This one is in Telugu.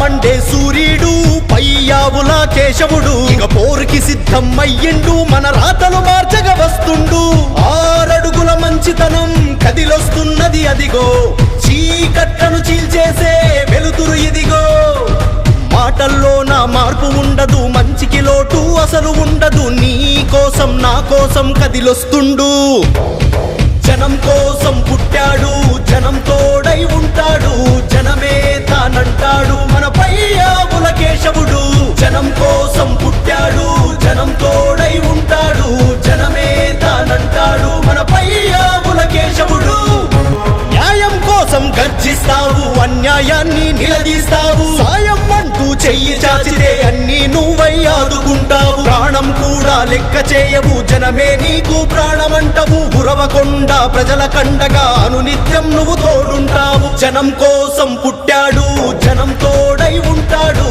మండే సూర్యుడు పయ్యావుల కేశవుడు. ఇక పోరుకి సిద్ధం అయ్యిండు మన రాతలు మార్చగ వస్తుండు. ఆరడుగుల మంచితనం కదిలొస్తున్నది అదిగో. చీకట్లను చీల్చేసే వెలుతురు ఇదిగో. మాటల్లో నా మార్పు ఉండదు మంచికి లోటు అసలు ఉండదు. నీ కోసం నా కోసం కదిలొస్తుండు. కోసం పుట్టాడు జనం తోడై ఉంటాడు జనమే తానంటాడు మన పయ్యాముల కేశవుడు. న్యాయం కోసం గర్జిస్తావు అన్యాయాన్ని నిలదీస్తావు. సాయం అంటూ చెయ్యి చాచితే అన్ని నువ్వై ఆదుకుంటావు. ప్రాణం కూడా లెక్క చేయవు జనమే నీకు ప్రాణమంటవు. ఉరవకొండ ప్రజల కండగా అనునిత్యం నువ్వు తోడుంటావు. జనం కోసం పుట్టాడు జనం తోడై ఉంటాడు